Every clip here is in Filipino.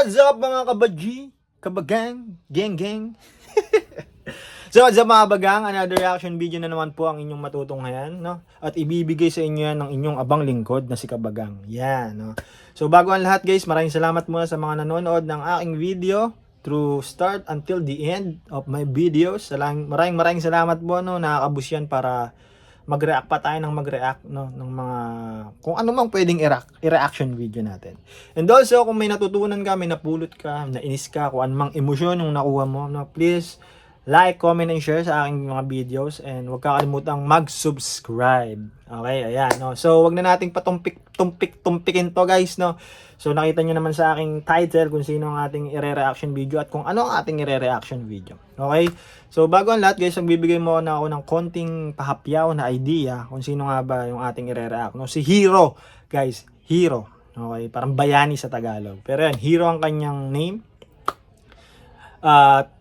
what's up mga kabaji? Kabagang? Gang gang? so what's up mga bagang? Another reaction video na naman po ang inyong matutunghayan. No? At ibibigay sa inyo yan ng inyong abang lingkod na si Kabagang. Yan. No? So bago ang lahat guys, maraming salamat muna sa mga nanonood ng aking video through start until the end of my videos. Maraming maraming salamat po no, nakakabus yan para mag-react pa tayo ng mag-react no ng mga kung ano mang pwedeng i-react, i-reaction video natin. And also kung may natutunan ka, may napulot ka, nainis ka, kung anumang emosyon yung nakuha mo, no, please like, comment, and share sa aking mga videos and huwag kakalimutang mag-subscribe. Okay, ayan, no. So, wag na nating patumpik tumpik tumpikin to, guys, no. So, nakita nyo naman sa aking title kung sino ang ating ire-reaction video at kung ano ang ating ire-reaction video. Okay? So, bago ang lahat, guys, magbibigay mo na ako ng konting pahapyaw na idea kung sino nga ba yung ating ire-react. No? Si Hero, guys. Hero. Okay? Parang bayani sa Tagalog. Pero yan, Hero ang kanyang name. At uh,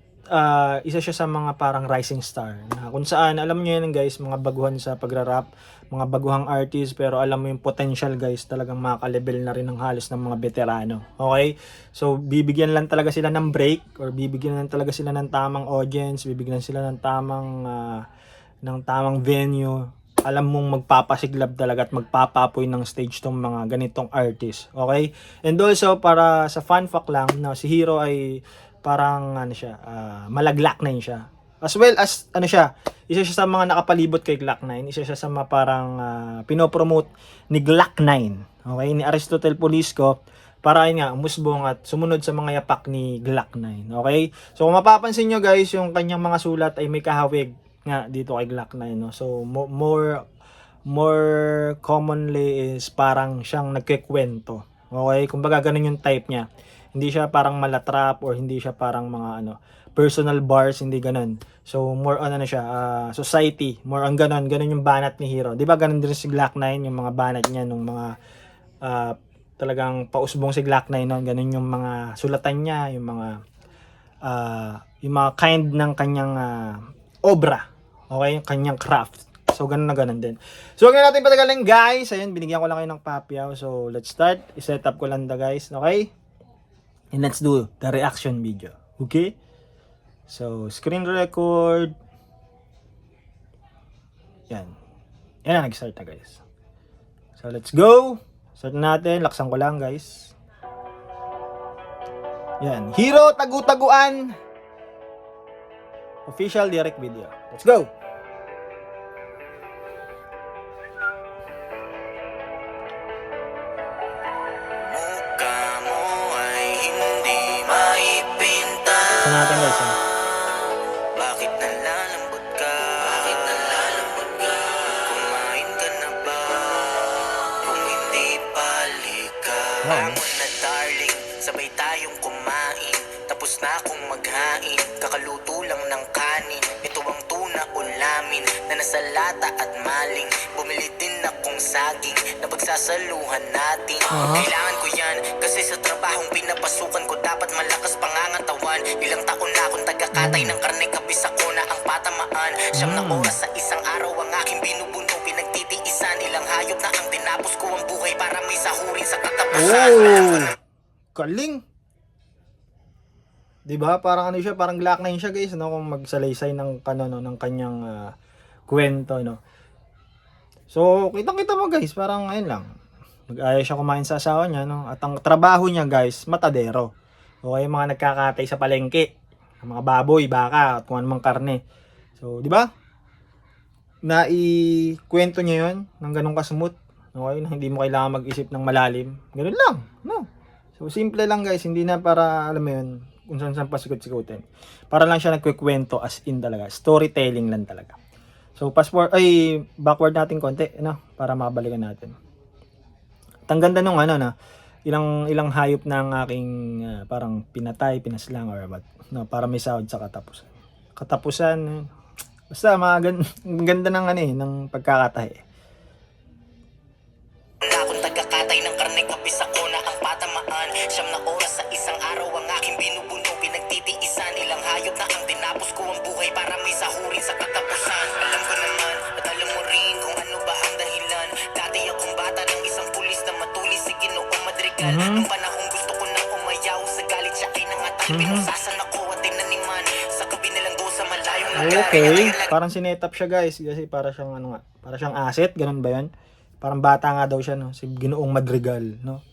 isa siya sa mga parang rising star. Na kung saan, alam niyo yan guys, mga baguhan sa pagra-rap, mga baguhang artist, pero alam mo yung potential guys, talagang makaka-level na rin ng halos ng mga veterano. Okay? So, bibigyan lang talaga sila ng break or bibigyan lang talaga sila ng tamang audience, bibigyan sila ng tamang uh, ng tamang venue. Alam mong magpapasiglab talaga at magpapapoy ng stage tong mga ganitong artist. Okay? And also, para sa fun fact lang, no, si Hero ay parang ano siya, uh, malaglak na siya. As well as ano siya, isa siya sa mga nakapalibot kay Glock 9, isa siya sa mga parang uh, pinopromote ni Glock 9. Okay, ni Aristotle Polisco para ayun nga umusbong at sumunod sa mga yapak ni Glock 9. Okay? So kung mapapansin nyo guys, yung kanyang mga sulat ay may kahawig nga dito kay Glock 9, no. So mo- more more commonly is parang siyang nagkikwento. Okay? Kumbaga ganun yung type niya. Hindi siya parang malatrap or hindi siya parang mga ano personal bars, hindi ganun. So, more on ano siya, uh, society, more on ganun, ganun yung banat ni Hero. Di ba ganun din si Glock 9, yung mga banat niya, nung mga uh, talagang pausbong si Glock 9 noon, ganun yung mga sulatan niya, yung mga uh, yung mga kind ng kanyang uh, obra, okay, yung kanyang craft. So, ganun na ganun din. So, huwag na natin patagalin, guys. Ayun, binigyan ko lang kayo ng papyaw. So, let's start. I-set up ko lang da, guys. Okay? And let's do the reaction video. Okay? So, screen record. Yan. Yan na, nag-start na guys. So, let's go. Start na natin. Laksan ko lang guys. Yan. Hero Tagu-Taguan. Official direct video. Let's go. Amo na darling, sabay tayong kumain. Tapos na akong maghain. Kakaluto lang ng kanin. Ito ang tuna o lamin Na nasa lata at maling. Bumili din akong saging Na pagsasaluhan natin. Aha. Kailangan ko yan Kasi sa trabahong pinapasukan ko Dapat malakas pangangatawan. Ilang taon na akong tagakatay ng karne Kabis ako na ang patamaan. Siyam na Mm. oras sa isang araw Ang aking binubuno. Pinagtitiisan Ilang hayop na ang tinapos ko. ang Para may sahurin sa katapusan Oh! Kaling! 'Di ba? Parang ano siya, parang Glock 9 siya, guys, no, kung magsalaysay ng kano no, ng kanyang ah, kwento, no. So, kitang-kita mo, guys, parang ayun lang. Nag-ayos siya kumain sa asawa niya, no. At ang trabaho niya, guys, matadero. O yung mga nagkakatay sa palengke, mga baboy, baka, at kung anumang karne. So, 'di ba? Naikwento niya 'yon ng ganong kasmooth. Okay, na hindi mo kailangan mag-isip ng malalim. Ganun lang, no? So, simple lang guys, hindi na para, alam mo yun, kung saan saan pasikot-sikutin. Para lang siya nagkikwento as in talaga. Storytelling lang talaga. So, passport, ay, backward natin konti, no? Para makabalikan natin. At ang ganda nung ano, na, ilang ilang hayop ng aking ah, parang pinatay, pinaslang or what, no, para may sahod sa katapusan. Katapusan, eh, basta mga gan- ang ganda ng ano eh, ng pagkakatahi. Na akong tagakatay ng karne Kabis ako na ang patamaan. Siyam na oras sa isang araw Ang aking binubuno Pinagtitiisan. Ilang hayop na ang tinapos ko ang buhay Para may sahurin sa katapusan. Alam ko naman At alam mo rin Kung ano ba ang dahilan. Dati akong bata ng isang pulis Na matulis si Ginoong Madrigal. Mhm. Nung panahong gusto ko nang umayaw Sa Dahil pinusasan ako at tinaniman. Sa kabilang sa malayong lugar Okay, parang sinetap siya guys kasi para siyang ano nga, para siyang asset, ganun ba 'yan? Parang bata nga daw siya no, si Ginoong Madrigal, no.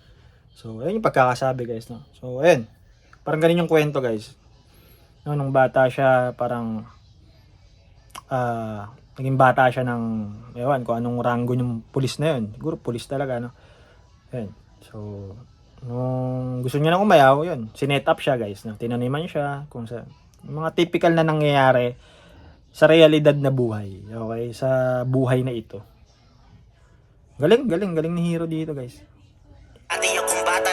So, ayun yung pagkakasabi guys, no. So, ayun. Parang ganun yung kwento guys. No, nung bata siya, parang ah naging bata siya ng ewan kung anong ranggo yung pulis na yun. Siguro pulis talaga, no. Ayun. So, nung gusto niya nang umayaw, yun, sinet up siya guys. No? Tinaniman siya kung sa mga typical na nangyayari sa realidad na buhay. Okay? Sa buhay na ito. Galing, galing, galing ni Hero dito guys. Ate akong bata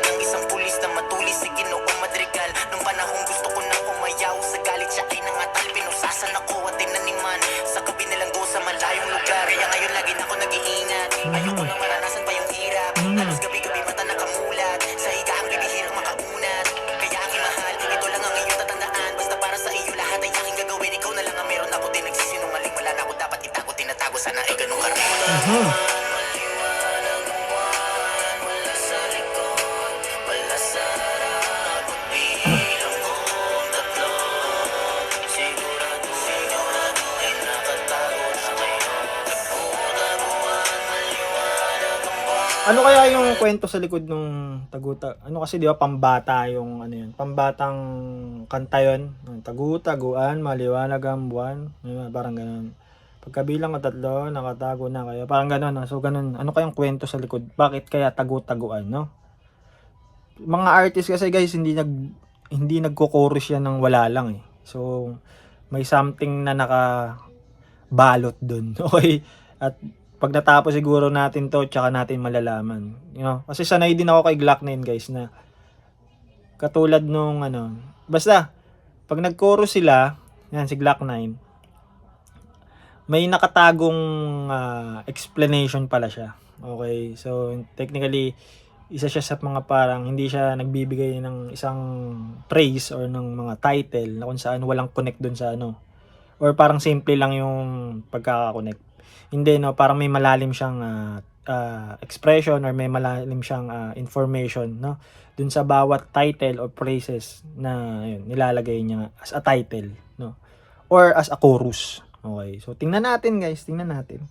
Ano kaya yung kwento sa likod nung taguta? Ano kasi di ba pambata yung ano yun? Pambatang kanta yun. Tagu-taguan, maliwanag ang buwan. Diba? Parang ganun. Pagkabilang ko tatlo, nakatago na kayo. Parang ganun. no? So ganun. Ano kayang kwento sa likod? Bakit kaya tagu-taguan, no? Mga artist kasi guys, hindi nag hindi nagko-chorus yan ng wala lang eh. So may something na naka balot dun. Okay? At pag natapos siguro natin to, tsaka natin malalaman. You know? Kasi sanay din ako kay Glock 9 guys na katulad nung ano, basta pag nag-chorus sila, yan si Glock 9, may nakatagong ah, explanation pala siya. Okay, so technically isa siya sa mga parang hindi siya nagbibigay ng isang praise or ng mga title na kung saan walang connect dun sa ano. Or parang simple lang yung pagkakakonect. Hindi no, parang may malalim siyang ah, ah, expression or may malalim siyang ah, information no dun sa bawat title or phrases na yun, nilalagay niya as a title no or as a chorus. Okay. So tingnan natin guys, tingnan natin.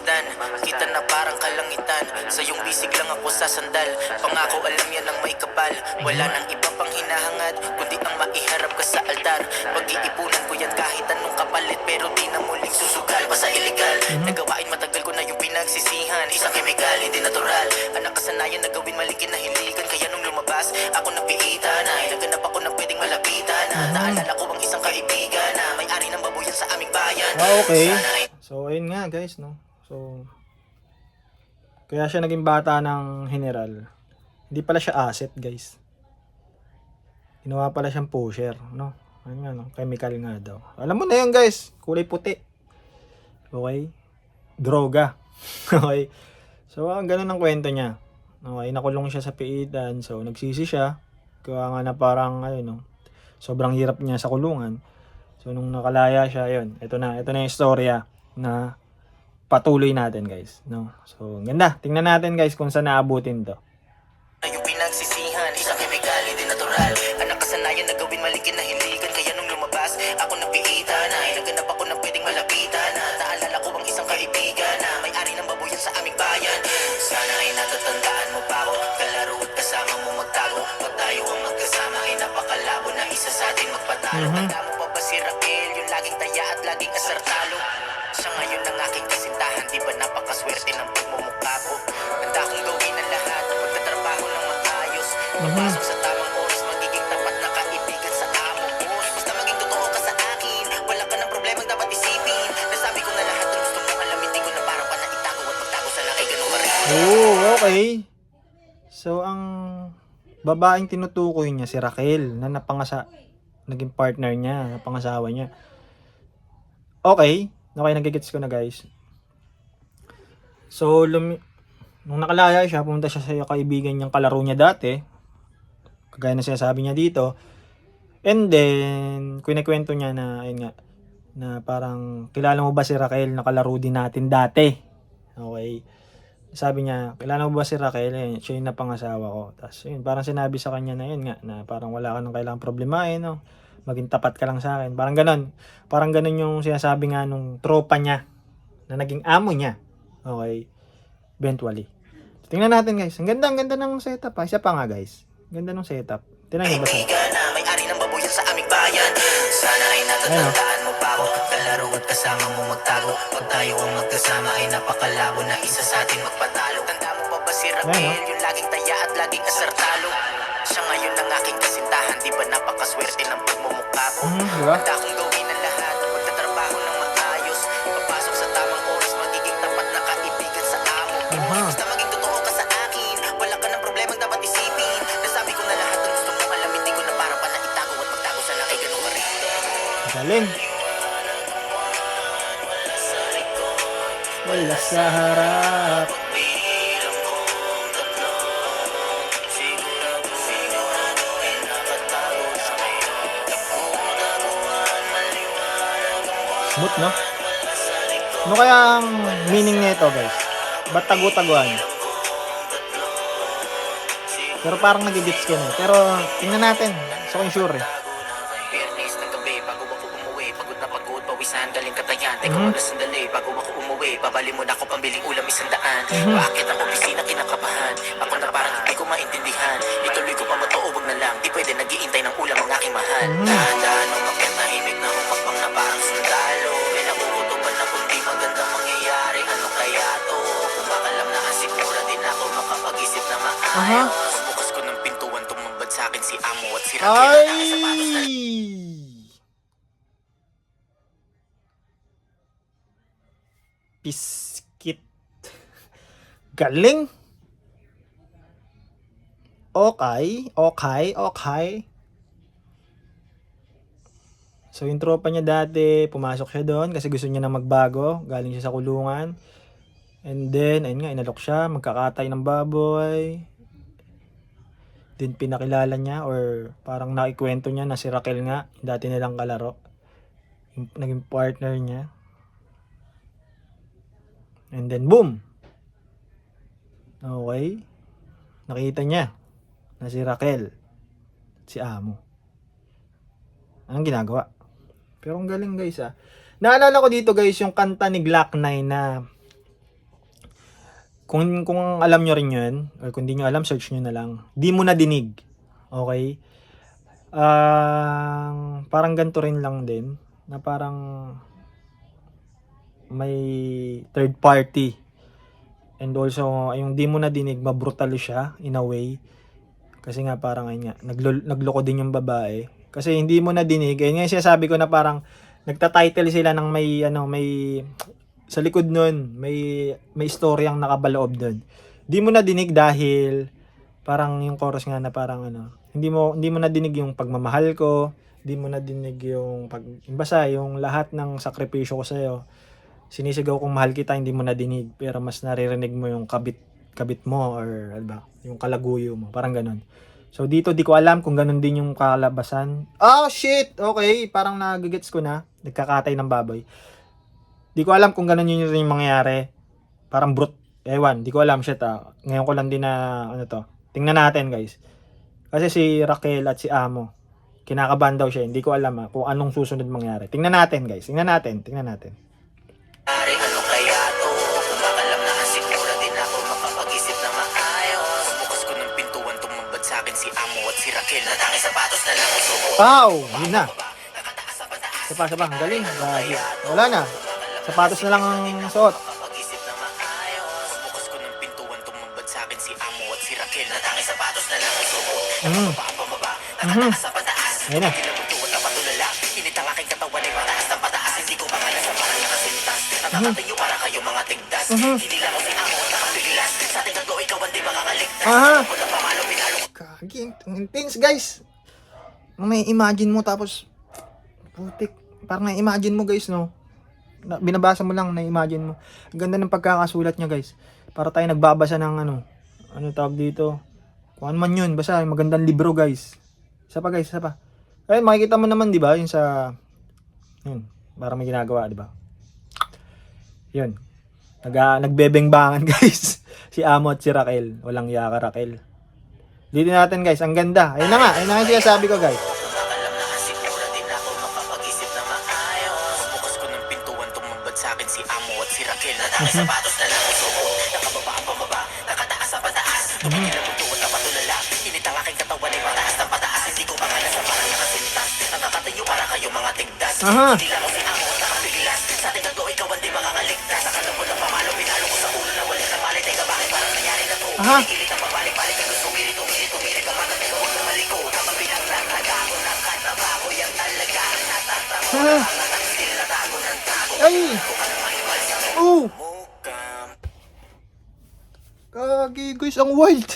Pinagmamasdan Kita na parang kalangitan. Sa iyong bisig lang ako sasandal. Pangako alam yan ang may kapal. Wala nang iba pang hinahangad Kundi ang maiharap ka sa altar. Pag-iipunan ko yan kahit anong kapalit Pero di na muling susugal. Pa sa illegal. Nagawain matagal ko na yung pinagsisihan. Isang chemical, hindi natural. Ang nakasanayan na gawin mali kinahiligan Kaya nung lumabas, ako napiita na. Naganap ako ng pwedeng malapitan na. Naalala ko ang isang kaibigan na May-ari ng babuyan sa aming bayan. Ah, okay. Ay So, ayun nga guys, no? Kaya siya naging bata ng general. Hindi pala siya asset, guys. Ginawa pala siyang pusher, no? Ayun nga, no? Chemical nga daw. Alam mo na yun, guys. Kulay puti. Okay? Droga. okay? So, ang ganun ang kwento niya. Okay, nakulong siya sa piitan. So, nagsisi siya. Kaya nga na parang, ayun, no? Sobrang hirap niya sa kulungan. So, nung nakalaya siya, yun. Ito na. Ito na yung istorya na patuloy natin, guys. No? So, ganda. Tingnan natin, guys, kung saan naabutin to. na yung pinagsisihan Isang chemical, hindi natural Ang nakasanayan na gawin mali kinahiligan Kaya nung lumabas, ako napiita na Naganap ako ng pwedeng malapitan na Naalala ko ang isang kaibigan na May-ari ng babuyan sa aming bayan Sana ay natatandaan mo pa ako Kalaro at kasama mo magtago Pag tayo ang magkasama ay napakalabo na isa sa atin magpatalo Mhm. Okay. So, ang babaeng tinutukoy niya si Raquel na napangasa naging partner niya, napangasawa niya. Okay. Okay, nagigits ko na guys. So, lumi- nung nakalaya siya, pumunta siya sa kaibigan niyang kalaro niya dati. Kagaya na sinasabi niya dito. And then, kunikwento niya na, ayun nga, na parang, kilala mo ba si Raquel? Nakalaro din natin dati. Okay. Sabi niya, kilala mo ba si Raquel? Eh, siya yung napangasawa ko. Tapos, yun, parang sinabi sa kanya na yun nga, na parang wala ka nang kailangang problemahin, no? Maging tapat ka lang sa akin. Parang ganon. Parang ganon yung sinasabi nga nung tropa niya, na naging amo niya. Okay. Eventually. Tingnan natin guys. Ang ganda, ang ganda ng setup ha. Isa pa nga guys. Ganda ng setup. Tingnan niyo ba Kaibigan na may-ari ng babuyan sa aming bayan Sana ay natatandaan mo pa ako Kalaro at kasama mo magtago. Pag tayo ang magkasama ay napakalabo Na isa sa atin magpatalo. Tanda mo pa ba si Raquel? Yung laging taya at laging asartalo Siya ngayon ang aking kasintahan. Di ba napakaswerte ng pagmumukha ko? Hmm, di ba? Handa akong gawin ang lahat Magtatrabaho ng maayos. Papasok sa tamang oras Magiging tapat na kaibigan sa amo. Aha. Basta maging totoo ka sa akin Wala ka ng problema dapat isipin. Nasabi ko na lahat ng gusto mong alamin Di ko na para pa na itago at magtago ay ganun ka rin. Galing. Wala sa harap. Tago-taguan, Smooth, no? Ano kaya ang meaning nito, guys? Ba't tagu-taguan? Pero parang nagigits ka na. eh. Pero tingnan natin. So, I'm sure eh. Biyernes ng gabi, bago ako umuwi Pagod na pagod, pawisan, galing katayan Teka Mhm. Babali mo na ako pambiling ulam isang daan Mhm. Bakit ang opisina kinakabahan? Ako na parang hindi ko maintindihan Ituloy ko pa matuubog na lang Di pwede nagiintay ng ulam ang aking mahal Mhm. Dahan-dahan umakyat tahimik na humapang na parang sundalo May nakukutuban na kundi magandang mangyayari Ano kaya to? Kumakalam na asigura din ako makapag-isip na maayos Bukas ko ng pintuan, tumambad sa akin si Amo at si Raquel Ay! Galing. Okay, okay, okay. So yung tropa niya dati, pumasok siya doon kasi gusto niya na magbago. Galing siya sa kulungan. And then, ayun nga, inalok siya, magkakatay ng baboy. Then pinakilala niya or parang nakikwento niya na si Raquel nga, dati nilang kalaro. Naging partner niya. And then boom! Okay. Nakita niya na si Raquel si Amo. Anong ginagawa? Pero ang galing guys ah. Naalala ko dito guys yung kanta ni Glock 9 na kung, kung alam nyo rin yun, or kung di nyo alam, search nyo na lang. Di mo na dinig. Okay? Ah, parang ganito rin lang din. Na parang may third party. And also, yung di mo na dinig, mabrutal siya in a way. Kasi nga parang ayun nga, naglo- nagloko din yung babae. Kasi hindi mo na dinig. Ayun nga yung sinasabi ko na parang nagta-title sila ng may ano, may sa likod nun, may may storyang nakabaloob doon. Di mo na dinig dahil parang yung chorus nga na parang ano, hindi mo hindi mo na dinig yung pagmamahal ko, di mo na dinig yung pag basta yung lahat ng sakripisyo ko sa sinisigaw kong mahal kita, hindi mo na dinig, pero mas naririnig mo yung kabit kabit mo or ano ba, yung kalaguyo mo, parang ganun. So dito di ko alam kung ganun din yung kalabasan. Oh shit! Okay, parang nagigets ko na. Nagkakatay ng baboy. Di ko alam kung ganun yun yung mangyayari. Parang brute. Ewan, di ko alam shit ah. Ngayon ko lang din na ano to. Tingnan natin guys. Kasi si Raquel at si Amo, kinakabahan daw siya. Hindi ko alam ah, kung anong susunod mangyari. Tingnan natin guys. Tingnan natin. Tingnan natin. Wow! Yun na. Isa pa, isa pa. Ang galing. Grabe. Wala na. Sapatos na lang ang suot. Ang sa pataas Ayun na. Pinabuntuan na patulala Init ang aking katawan ay mataas na pataas Hindi ko makalas sa parang nakasintas Nakakatayo para kayo mga tigdas. Hindi lang ako si Amo at nakapigilas Sa ating tatlo ikaw ang di makakaligtas Aha. Wala pa malo pinalo Kagi, ang intense guys. May imagine mo tapos putik. Parang na-imagine mo guys no. Na, binabasa mo lang, na-imagine mo. Ganda ng pagkakasulat niya guys. Para tayo nagbabasa ng ano. Ano tawag dito? Kung ano man yun. Basta magandang libro guys. Isa pa guys, isa pa. Ayun, makikita mo naman, di ba, yung sa, yun, parang may ginagawa, di ba? Yun. Nag, nagbebengbangan, guys. si Amo at si Raquel. Walang yaka, Raquel. Dito natin, guys. Ang ganda. Ayun na nga. Ayun na nga sinasabi ko, guys. Na na ng sa akin si Amo at si Raquel Na dahil sapatos na lang ang suot Nakababa ang pababa, nakataas sa pataas Tumigil ang mundo at napatulala Init ang aking katawan ay pataas na pataas Hindi ko makala sa parang nakasintas Ang kakatayo para kayo mga tigdas. Hindi lang si Amo at nakapiglas Sa ating ikaw ang di makakaligtas Sa kalamot ng pamalo pinalo ko sa ulo na walis na malit Teka bakit parang nangyari na to Aha. Ay! Oh! Kagi, guys, ang wild.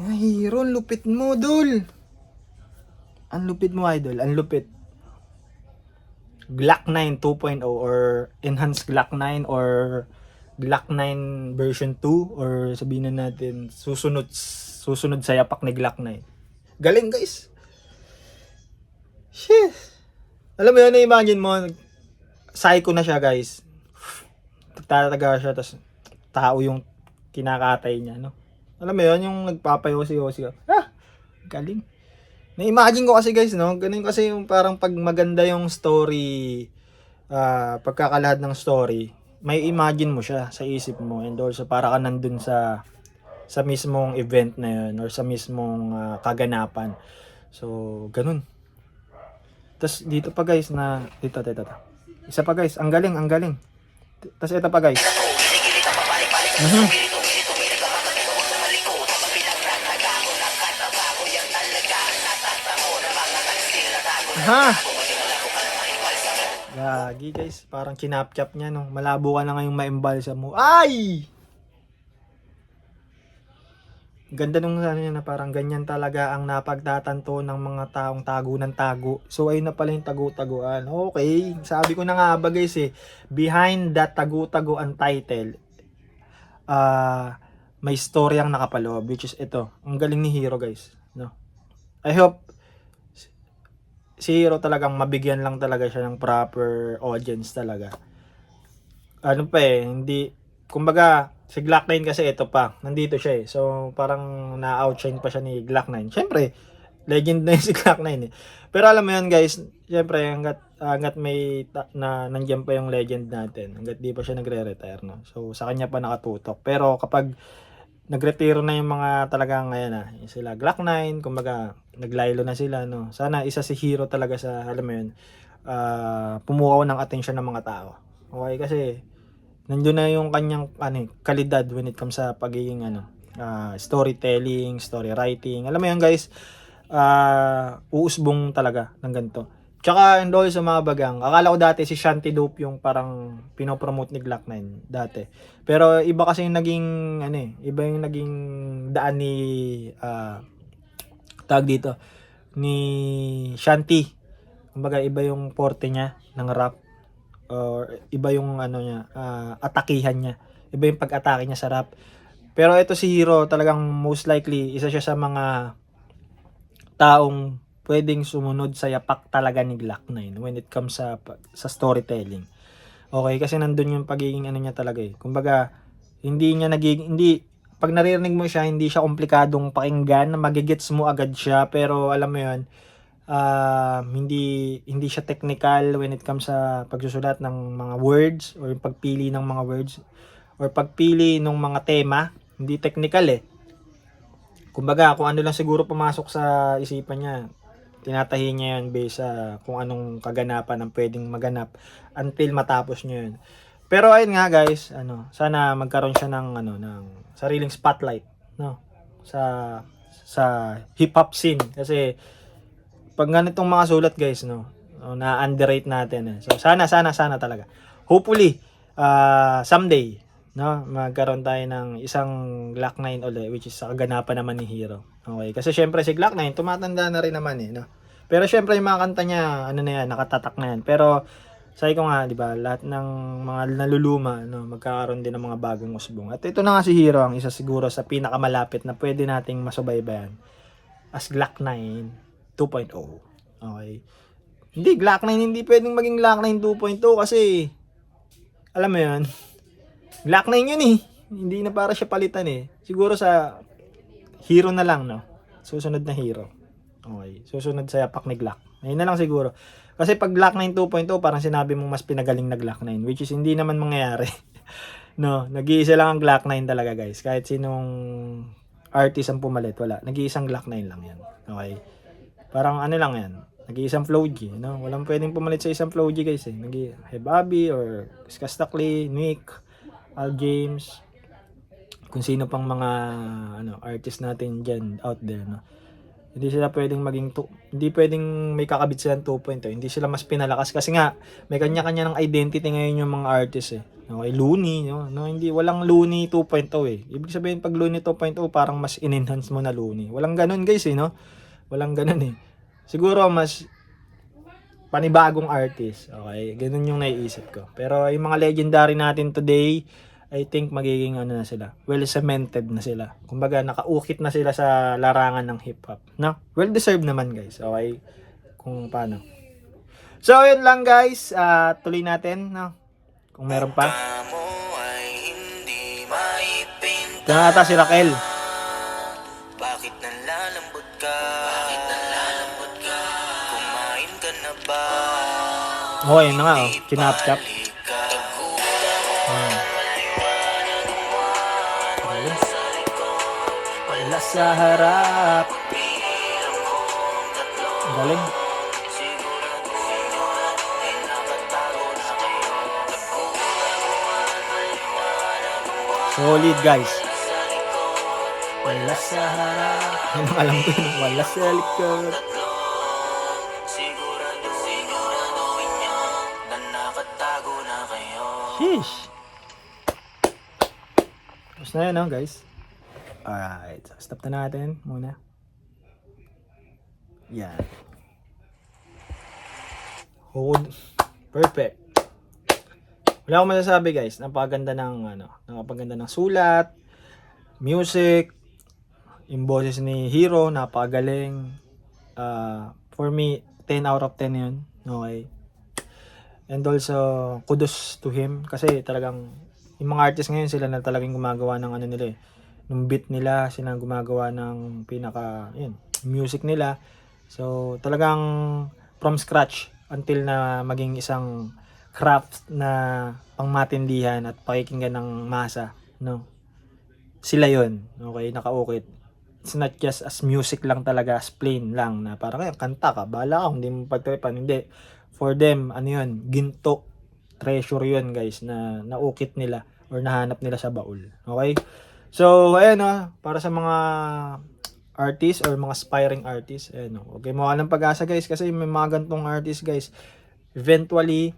Ay, lupit mo, dol. Ang lupit mo, idol. Ang lupit. Glock 9 2.0 or enhanced Glock 9 or Glock 9 version 2 or sabihin na natin susunod susunod sa yapak ni Glock 9. Galing guys. Shit. Alam mo yun, na-imagine mo, psycho na siya guys. Tataga siya tapos tao yung kinakatay niya no? Alam mo yun yung nagpapayosi-yosi ah! Galing. Na-imagine ko kasi guys no? Ganun kasi yung parang pag maganda yung story ah pagkakalahad ng story may imagine mo siya sa isip mo and also para ka nandun sa sa mismong event na yun or sa mismong ah, kaganapan. So ganun tapos dito pa guys na dito dito dito isa pa guys ang galing ang galing tapos ito pa guys na tago Ha? Gagi guys, parang kinapchap niya no. Malabo ka na ngayong maimbalsa mo. Ay! Ganda nung ano niya na parang ganyan talaga ang napagtatanto ng mga taong tago ng tago. So ayun na pala yung tago-taguan. Okay, sabi ko na nga ba guys eh, behind that tago-taguan title, ah may story ang nakapaloob which is ito. Ang galing ni Hero guys, no. I hope si Hero talagang mabigyan lang talaga siya ng proper audience talaga. Ano pa eh, hindi, kumbaga, si Glock 9 kasi ito pa, nandito siya eh. So, parang na-outshine pa siya ni Glock 9. Siyempre, legend na yun si Glock 9 eh. Pero alam mo yun guys, siyempre, hanggat, hanggat may, ta- na, nandiyan pa yung legend natin, hanggat di pa siya nagre-retire, no? So, sa kanya pa nakatutok. Pero kapag, nagretiro na yung mga talagang ngayon yung sila Glock 9 kumbaga naglaylo na sila no sana isa si hero talaga sa alam mo yun ah, pumukaw ng atensyon ng mga tao okay kasi nandoon na yung kanyang ano, eh, kalidad when it comes sa pagiging ano ah, storytelling story writing alam mo yun guys ah uusbong talaga ng ganito Tsaka and all sa mga bagang, akala ko dati si Shanty Dope yung parang pinopromote ni Glock 9 dati. Pero iba kasi yung naging ano eh, iba yung naging daan ni ah tag dito ni Shanty. Kumbaga iba yung porte niya ng rap or iba yung ano niya, ah, atakihan niya. Iba yung pag-atake niya sa rap. Pero ito si Hero talagang most likely isa siya sa mga taong pwedeng sumunod sa yapak talaga ni Glock 9 when it comes sa sa storytelling. Okay, kasi nandun yung pagiging ano niya talaga eh. Kumbaga, hindi niya nagiging, hindi, pag naririnig mo siya, hindi siya komplikadong pakinggan, magigets mo agad siya, pero alam mo yun, ah, hindi, hindi siya technical when it comes sa pagsusulat ng mga words, or pagpili ng mga words, or pagpili ng mga tema, hindi technical eh. Kumbaga, kung ano lang siguro pumasok sa isipan niya, tinatahi niya yun based sa kung anong kaganapan ang pwedeng maganap until matapos niya yun. Pero ayun nga guys, ano, sana magkaroon siya ng ano ng sariling spotlight, no? Sa sa hip hop scene kasi pag ganitong mga sulat guys, no, no, na-underrate natin. Eh. So sana sana sana talaga. Hopefully uh, someday no magkaroon tayo ng isang Glock 9 ulit which is sa kaganapan naman ni Hero. Okay, kasi syempre si Glock 9 tumatanda na rin naman eh, no. Pero syempre yung mga kanta niya, ano na yan, nakatatak na yan. Pero sabi ko nga, di ba, lahat ng mga naluluma, no, magkakaroon din ng mga bagong usbong. At ito na nga si Hero, ang isa siguro sa pinakamalapit na pwede nating masubaybayan. as Glock 9 2.0. Okay. Hindi, Glock 9 hindi pwedeng maging Glock 9 2.0 kasi alam mo yun, Glock 9 yun eh. Hindi na para siya palitan eh. Siguro sa hero na lang, no? Susunod na hero. Okay. Susunod sa yapak ni Glock. Ayun na lang siguro. Kasi pag Glock 9 2.0, parang sinabi mong mas pinagaling na Glock 9, which is hindi naman mangyayari. no, nag-iisa lang ang Glock 9 talaga, guys. Kahit sinong artist ang pumalit, wala. Nag-iisang Glock 9 lang yan. Okay. Parang ano lang yan. Nag-iisang Flow G, no? Walang pwedeng pumalit sa isang Flow G, guys, eh. nag hey Bobby or Skastakli, Nick, Al James, kung sino pang mga ano artist natin diyan out there no? Hindi sila pwedeng maging tu- hindi pwedeng may kakabit silang 2.0 hindi sila mas pinalakas. Kasi nga may kanya-kanya ng identity ngayon yung mga artist eh. Okay Looney no, no hindi walang Looney 2.0 eh. Ibig sabihin pag Looney 2.0 parang mas in-enhance mo na Looney. Walang ganun guys eh no walang ganun eh siguro mas panibagong artist. Okay, ganun yung naiisip ko. Pero yung mga legendary natin today, I think magiging ano na sila, well cemented na sila. Kumbaga nakaukit na sila sa larangan ng hip hop. No? Well deserved naman guys. Okay? Kung paano. So yun lang guys, Ah, tuloy natin, no? Kung meron pa. Ito na ata si Raquel. Yun na nga, oh. Kinapchap. Hmm. Wala sa harap. Galing. Solid guys. Wala sa harap. Alam ko yun. Wala sa likod. Sheesh. Tapos na yun, no, guys. Alright. So, stop na natin muna. Yan. Hold. Perfect. Wala akong masasabi, guys. Napakaganda ng, ano, napakaganda ng sulat, music, yung boses ni Hero, napakagaling. Uh, for me, 10 out of 10 yun. Okay. And also, kudos to him kasi talagang yung mga artist ngayon sila na talagang gumagawa ng ano nila eh. Nung beat nila, sila gumagawa ng pinaka, yun, music nila. So, talagang from scratch until na maging isang craft na pangmatindihan at pakikinggan ng masa, no? Sila yon okay, nakaukit. It's not just as music lang talaga, as plain lang na parang "Ay, kanta ka, bala ka, hindi mo pagtripan, hindi for them, ano yun, ginto, treasure yun guys, na naukit nila or nahanap nila sa baul. Okay? So, ayan o, para sa mga artists or mga aspiring artists, ayan o, okay, mawala ng pag-asa guys, kasi may mga gantong artists guys, eventually,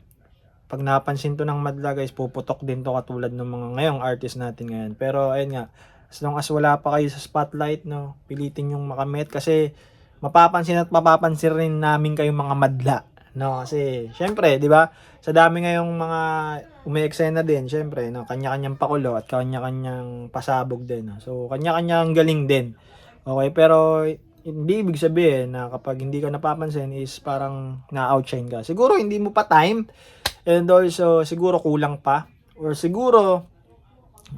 pag napansin to ng madla guys, puputok din to katulad ng mga ngayong artist natin ngayon. Pero ayun nga, as long as wala pa kayo sa spotlight, no, pilitin yung makamit kasi mapapansin at mapapansin rin namin kayong mga madla. No, kasi syempre, 'di ba? Sa dami ngayong mga umeeksena din, syempre, no, kanya-kanyang pakulo at kanya-kanyang pasabog din, no. So, kanya-kanyang galing din. Okay, pero hindi ibig sabihin na kapag hindi ka napapansin is parang na-outshine ka. Siguro hindi mo pa time and also siguro kulang pa or siguro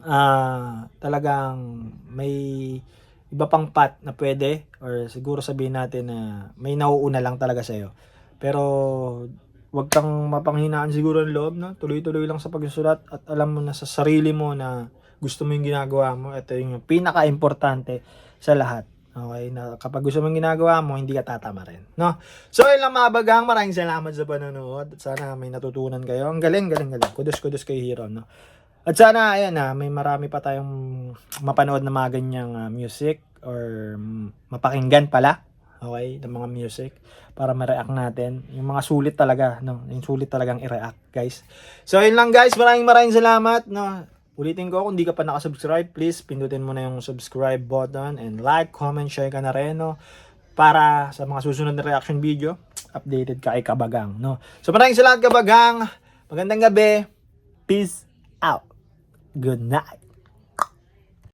ah talagang may iba pang path na pwede or siguro sabihin natin na may nauuna lang talaga sa'yo. Pero wag kang mapanghinaan siguro ng loob, no? Tuloy-tuloy lang sa pagsusulat at alam mo na sa sarili mo na gusto mo yung ginagawa mo. Ito yung pinaka-importante sa lahat. Okay, na kapag gusto mong ginagawa mo, hindi ka tatama rin. No? So, yun lang mga bagang. Maraming salamat sa panonood. Sana may natutunan kayo. Ang galing, galing, galing. Kudos-kudos kay Hero, no? At sana, ayan na, may marami pa tayong mapanood na mga ganyang ah, music or mm, mapakinggan pala. Okay, ng mga music para ma-react natin. Yung mga sulit talaga, no? Yung sulit talagang i-react, guys. So, yun lang, guys. Maraming maraming salamat, no? Ulitin ko, kung di ka pa nakasubscribe, please pindutin mo na yung subscribe button and like, comment, share ka na rin, no? Para sa mga susunod na reaction video, updated ka kay Kabagang, no? So maraming salamat Kabagang. Magandang gabi. Peace out. Good night.